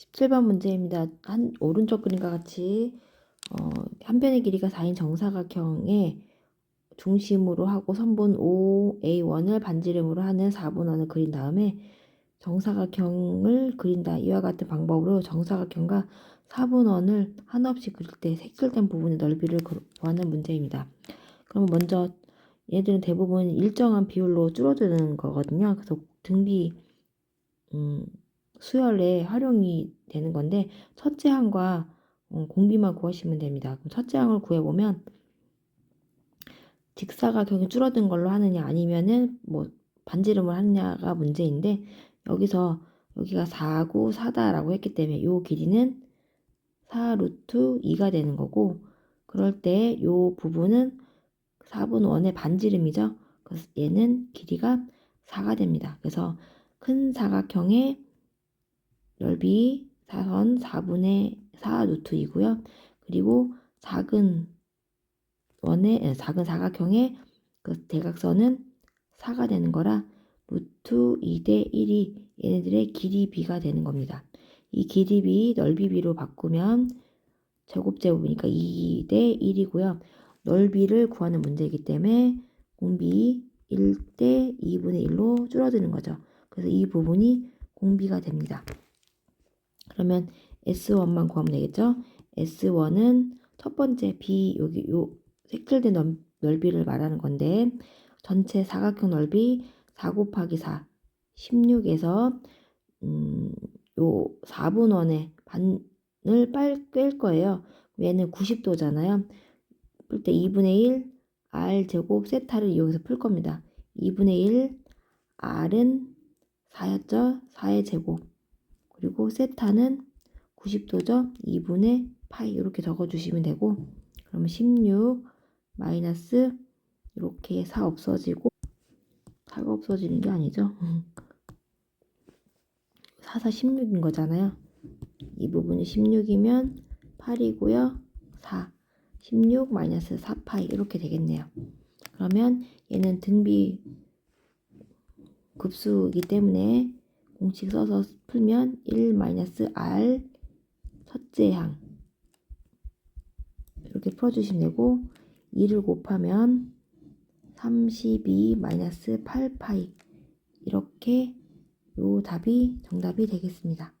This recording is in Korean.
17번 문제입니다. 한 오른쪽 그림과 같이 어, 한 변의 길이가 4인 정사각형의 중심으로 하고 선분 OA1을 반지름으로 하는 4분원을 그린 다음에 정사각형을 그린다. 이와 같은 방법으로 정사각형과 4분원을 한없이 그릴 때 색칠된 부분의 넓이를 그- 구하는 문제입니다. 그럼 먼저 얘들은 대부분 일정한 비율로 줄어드는 거거든요. 그래서 등비 음, 수열에 활용이 되는 건데 첫째 항과 어, 공비만 구하시면 됩니다. 그럼 첫째 항을 구해보면 직사각형이 줄어든 걸로 하느냐 아니면은 뭐 반지름을 하느냐가 문제인데 여기서 여기가 4구 4다라고 했기 때문에 요 길이는 4 루트 2가 되는 거고 그럴 때 요 부분은 4분 1의 반지름이죠. 그래서 얘는 길이가 4가 됩니다. 그래서 큰 사각형의 넓이 사선 4분의 4 루트이고요. 그리고 작은 원의 에, 작은 사각형의 그 대각선은 4가 되는 거라 루트 2대 1이 얘네들의 길이 비가 되는 겁니다. 이 길이 비 넓이 비로 바꾸면 제곱 제곱이니까 2대 1이고요. 넓이를 구하는 문제이기 때문에 공비 1대 2분의 1로 줄어드는 거죠. 그래서 이 부분이 공비가 됩니다. 그러면 S1만 구하면 되겠죠? S1은 첫 번째 B 여기 요 색칠된 넓, 넓이를 말하는 건데 전체 사각형 넓이 4 곱하기 4 16에서 음, 요 4분원의 반을 빨 뺄 거예요. 얘는 90도잖아요. 풀 때 2분의 1 R 제곱 세타를 이용해서 풀 겁니다. 2분의 1 R은 4였죠? 4의 제곱 그리고 세타는 90도죠? 2분의 파이 이렇게 적어주시면 되고 그러면 16 마이너스 이렇게 4 없어지고 4가 없어지는 게 아니죠? 4, 4, 16인 거잖아요. 이 부분이 16이면 8이고요. 4, 16 마이너스 4파이 이렇게 되겠네요. 그러면 얘는 등비 급수이기 때문에 공식 써서 풀면 1 마이너스 r 첫째 항 이렇게 풀어주시면 되고 2를 곱하면 32 마이너스 8파이 이렇게 요 답이 정답이 되겠습니다.